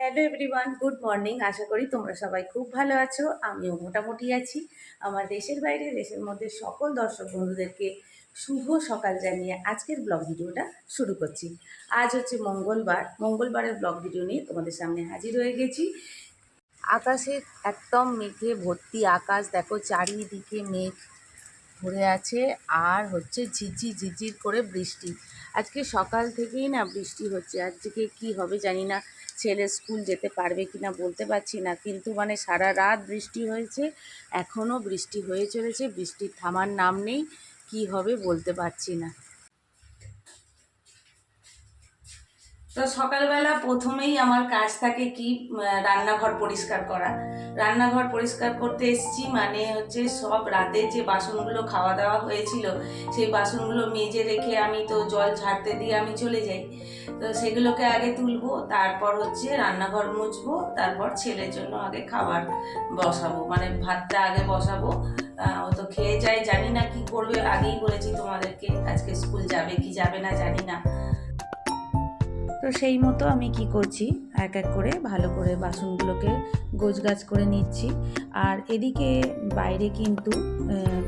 Hello everyone good morning আশা করি তোমরা সবাই খুব ভালো আছো। আমিও মোটামুটি আছি। আমার দেশের বাইরে, দেশের মধ্যে সকল দর্শক বন্ধুদেরকে শুভ সকাল জানিয়ে আজকের ব্লগ ভিডিওটা শুরু করছি। আজ হচ্ছে মঙ্গলবার। মঙ্গলবারের ব্লগ ভিডিও নিয়ে তোমাদের সামনে হাজির হয়ে গেছি। আকাশে একদম মেঘে ভর্তি আকাশ। দেখো, চারিদিকে মেঘ ভরে আছে আর হচ্ছে ঝিরঝির ঝিরঝির করে বৃষ্টি। আজকে সকাল থেকেই না বৃষ্টি হচ্ছে। আজকে কি হবে জানি না। ছেলে স্কুল যেতে পারবে কি না বলতে পারছি না। কিন্তু মানে সারা রাত বৃষ্টি হয়েছে, এখনও বৃষ্টি হয়ে চলেছে, বৃষ্টির থামার নাম নেই, কি হবে বলতে পারছি না। তো সকালবেলা প্রথমেই আমার কাজ থাকে কি রান্নাঘর পরিষ্কার করা। রান্নাঘর পরিষ্কার করতে এসেছি মানে হচ্ছে সব রাতে যে বাসনগুলো খাওয়া দাওয়া হয়েছিল, সেই বাসনগুলো মেজে রেখে আমি তো জল ঝাড়তে দিয়ে আমি চলে যাই। তো সেগুলোকে আগে তুলবো, তারপর হচ্ছে রান্নাঘর মুছবো, তারপর ছেলের জন্য আগে খাবার বসাবো। মানে ভাতটা আগে বসাবো ও তো খেয়ে যায়, জানি না কি করবে, আগেই বলেছি তোমাদেরকে, আজকে স্কুল যাবে কি যাবে না জানি না। তো সেই মতো আমি কি করছি? এক এক করে ভালো করে বাসনগুলোকে গোছগাছ করে নিচ্ছি। আর এদিকে বাইরে কিন্তু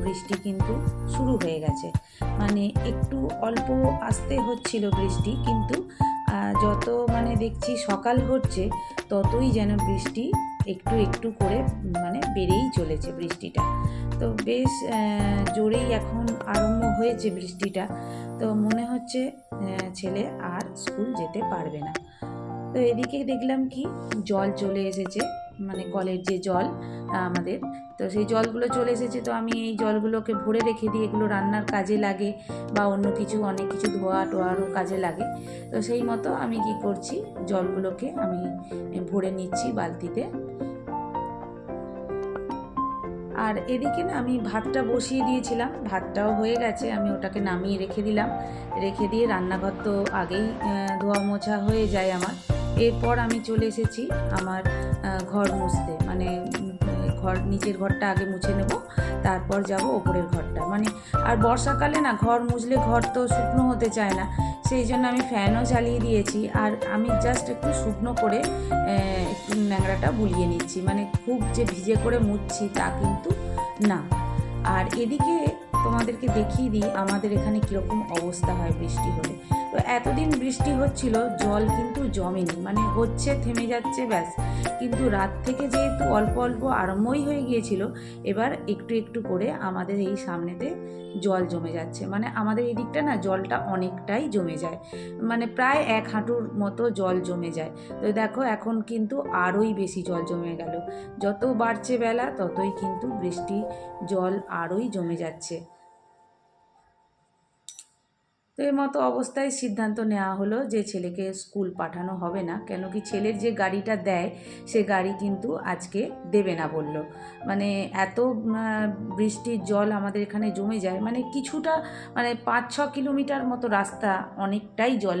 বৃষ্টি কিন্তু শুরু হয়ে গেছে। মানে একটু অল্প আসতে হচ্ছিল বৃষ্টি, কিন্তু যত মানে দেখছি সকাল হচ্ছে, ততই যেন বৃষ্টি একটু একটু করে মানে বেড়েই চলেছে বৃষ্টিটা। তো বেশ জোরেই এখন আরম্ভ হয়েছে বৃষ্টিটা। তো মনে হচ্ছে ছেলে আর স্কুল যেতে পারবে না। তো এদিকে দেখলাম কি, জল চলে এসেছে মানে কলের যে জল আমাদের। তো সেই জলগুলো চলে এসেছে, তো আমি এই জলগুলোকে ভরে রেখে দিই। এগুলো রান্নার কাজে লাগে বা অন্য কিছু, অনেক কিছু ধোয়া টোয়ারও কাজে লাগে। তো সেই মতো আমি কি করছি, জলগুলোকে আমি ভরে নিচ্ছি বালতিতে। আর এদিকে না আমি ভাতটা বসিয়ে দিয়েছিলাম, ভাতটাও হয়ে গেছে, আমি ওটাকে নামিয়ে রেখে দিলাম। রেখে দিয়ে রান্নাঘর তো আগেই ধোয়া মোছা হয়ে যায় আমার। এরপর আমি চলে এসেছি আমার ঘর মুছতে। মানে ঘর, নিচের ঘরটা আগে মুছে নেব, তারপর যাব ওপরের ঘরটা। মানে আর বর্ষাকালে না ঘর মুছলে ঘর তো শুকনো হতে চায় না। সেই জন্য আমি ফ্যানও চালিয়ে দিয়েছি। আর আমি জাস্ট একটু শুকনো করে একটু ন্যাংরাটা বুলিয়ে নিচ্ছি। মানে খুব যে ভিজে করে মুছছি তা কিন্তু না। আর এদিকে তোমাদেরকে দেখিয়ে দিই, আমাদের এখানে কীরকম অবস্থা হয় বৃষ্টি হলে। তো এতদিন বৃষ্টি হচ্ছিল, জল কিন্তু জমেনি। মানে হচ্ছে, থেমে যাচ্ছে, ব্যাস। কিন্তু রাত থেকে যেহেতু অল্প অল্প আরম্ভই হয়ে গিয়েছিল, এবার একটু একটু করে আমাদের এই সামনেতে জল জমে যাচ্ছে। মানে আমাদের এই দিকটা না জলটা অনেকটাই জমে যায়। মানে প্রায় এক হাঁটুর মতো জল জমে যায়। তো দেখো এখন কিন্তু আরোই বেশি জল জমে গেল। যত বাড়ছে বেলা, ততই কিন্তু বৃষ্টি জল আরোই জমে যাচ্ছে। এর মতো অবস্থায় সিদ্ধান্ত নেওয়া হলো যে ছেলেকে স্কুল পাঠানো হবে না। কেন কি ছেলের যে গাড়িটা দেয়, সে গাড়ি কিন্তু আজকে দেবে না বলল। মানে এত বৃষ্টির জল আমাদের এখানে জমে যায়। মানে কিছুটা মানে পাঁচ ছ কিলোমিটার মতো রাস্তা অনেকটাই জল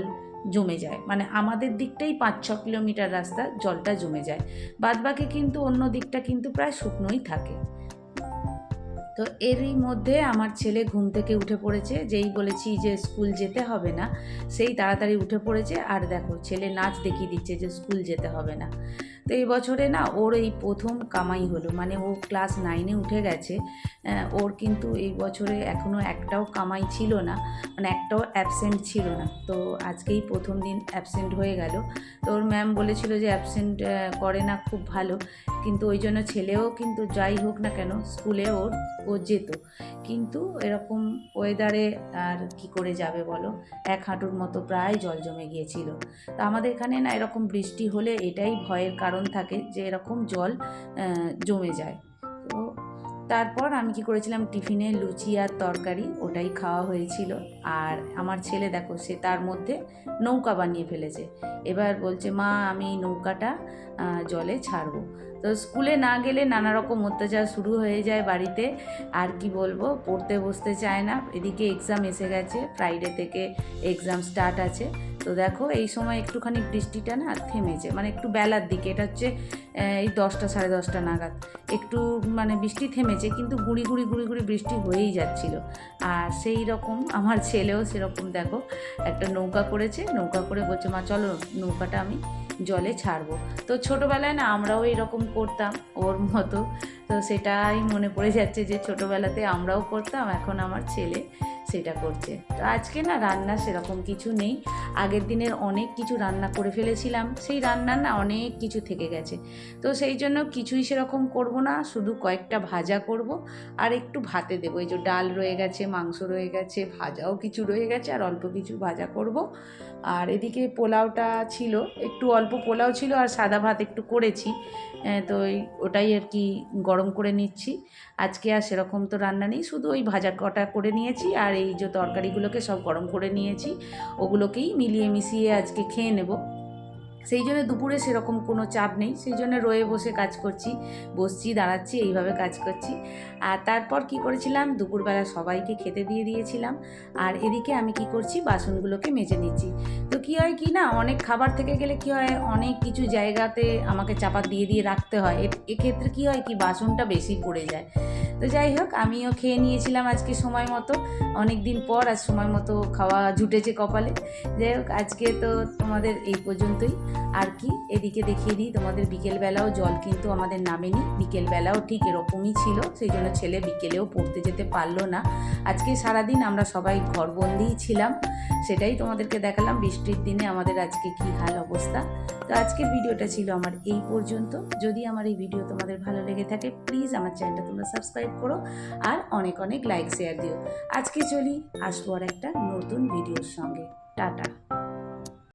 জমে যায়। মানে আমাদের দিকটাই পাঁচ ছ কিলোমিটার রাস্তা জলটা জমে যায়। বাদবাকি কিন্তু অন্য দিকটা কিন্তু প্রায় শুকনোই থাকে। তো এরই মধ্যে আমার ছেলে ঘুম থেকে উঠে পড়েছে, যেই বলেছি যে স্কুল যেতে হবে না, সেই তাড়াতাড়ি উঠে পড়েছে। আর দেখো, ছেলে নাচ দেখিয়ে দিচ্ছে যে স্কুল যেতে হবে না। তো এই বছরে না ওর এই প্রথম কামাই হলো। মানে ও ক্লাস নাইনে উঠে গেছে। ওর কিন্তু এই বছরে এখনও একটাও কামাই ছিল না। মানে একটাও অ্যাবসেন্ট ছিল না। তো আজকেই প্রথম দিন অ্যাবসেন্ট হয়ে গেল। তো ওর ম্যাম বলেছিল যে অ্যাবসেন্ট করে না খুব ভালো। কিন্তু ওই জন্য ছেলেও কিন্তু যাই হোক না কেন স্কুলে ওর, ও যেত। কিন্তু এরকম ওয়েদারে আর কি করে যাবে বলো? এক হাঁটুর মতো প্রায় জল জমে গিয়েছিল। তো আমাদের এখানে না এরকম বৃষ্টি হলে এটাই ভয়ের কারণ থাকে যে এরকম জল জমে যায়। তো তারপর আমি কি করেছিলাম, টিফিনে লুচি আর তরকারি ওটাই খাওয়া হয়েছিল। আর আমার ছেলে দেখো, সে তার মধ্যে নৌকা বানিয়ে ফেলেছে। এবার বলছে, মা, আমি নৌকাটা জলে ছাড়বো। তো স্কুলে না গেলে নানা রকম অত্যাচার শুরু হয়ে যায় বাড়িতে। আর কি বলব, পড়তে বসতে চায় না। এদিকে এক্সাম এসে গেছে ফ্রাইডে থেকে এক্সাম স্টার্ট আছে। তো দেখো, এই সময় একটুখানি বৃষ্টিটা না থেমেছে। মানে একটু বেলার দিকে, এটা হচ্ছে এই দশটা, সাড়ে দশটা নাগাদ। একটু মানে বৃষ্টি থেমেছে, কিন্তু গুঁড়ি গুঁড়ি গুঁড়ি গুঁড়ি বৃষ্টি হয়েই যাচ্ছিল। আর সেই রকম আমার ছেলেও সেরকম, দেখো, একটা নৌকা করেছে। নৌকা করে বলছে, মা, চলো, নৌকাটা আমি জলে ছাড়বো। তো ছোটোবেলায় না আমরাও এরকম করতাম, ওর মতো। তো সেটাই মনে পড়ে যাচ্ছে যে ছোটোবেলাতে আমরাও করতাম। এখন আমার ছেলে সেটা করছে। তো আজকে না রান্না সেরকম কিছু নেই। আগের দিনের অনেক কিছু রান্না করে ফেলেছিলাম। সেই রান্নার না অনেক কিছু থেকে গেছে। তো সেই জন্য কিছুই সেরকম করব না। শুধু কয়েকটা ভাজা করব আর একটু ভাতে দেবো। এই যে ডাল রয়ে গেছে, মাংস রয়ে গেছে, ভাজাও কিছু রয়ে গেছে আর অল্প কিছু ভাজা করব। আর এদিকে পোলাওটা ছিল। একটু অল্প পোলাও ছিল আর সাদা ভাত একটু করেছি। তো ওই ওটাই আর কি গরম করে নিচ্ছি। আজকে আর সেরকম তো রান্না নেই। শুধু ওই ভাজা কটা করে নিয়েছি আর এই যে তরকারিগুলোকে সব গরম করে নিয়েছি ওগুলোকেই মিলিয়ে মিশিয়ে আজকে খেয়ে নেব। সেই জন্য দুপুরে সেরকম কোনো চাপ নেই, সেই জন্য রয়ে বসে কাজ করছি, বসছি, দাঁড়াচ্ছি, এইভাবে কাজ করছি। আর তারপর কি করেছিলাম? দুপুরবেলা সবাইকে খেতে দিয়ে দিয়েছিলাম। আর এদিকে আমি কি করছি? বাসনগুলোকে মেজে নিচ্ছি। তো কি হয় কি না, অনেক খাবার থেকে গেলে কি হয়, অনেক কিছু জায়গাতে আমাকে চাপা দিয়ে দিয়ে রাখতে হয়। এক্ষেত্রে কি হয় কি, বাসনটা বেশি পড়ে যায়। তো যাই হোক, আমিও খেয়ে নিয়েছিলাম আজকে সময় মতো। অনেক দিন পর আজ সময় মতো খাওয়া জুটেছে কপালে। যাই হোক, আজকে তো তোমাদের এই পর্যন্তই। আর কি? এদিকে দেখিয়ে দিই, তোমাদের বিকেলবেলাও জল কিন্তু আমাদের নামেনি। বিকেলবেলাও ঠিক এরকমই ছিল, সেই জন্য ছেলে বিকেলেও পড়তে যেতে পারল না। আজকে সারাদিন আমরা সবাই ঘরবন্দিই ছিলাম, সেটাই তোমাদেরকে দেখালাম। বৃষ্টির দিনে আমাদের আজকে কি হাল অবস্থা। তো আজকের ভিডিওটা ছিল আমার এই পর্যন্ত। যদি আমার এই ভিডিও তোমাদের ভালো লেগে থাকে প্লিজ আমার চ্যানেলটা তোমরা সাবস্ক্রাইব করো আর অনেক অনেক লাইক শেয়ার দিও। আজকে চলি, আসব আর একটা নতুন ভিডিওর সঙ্গে। টাটা।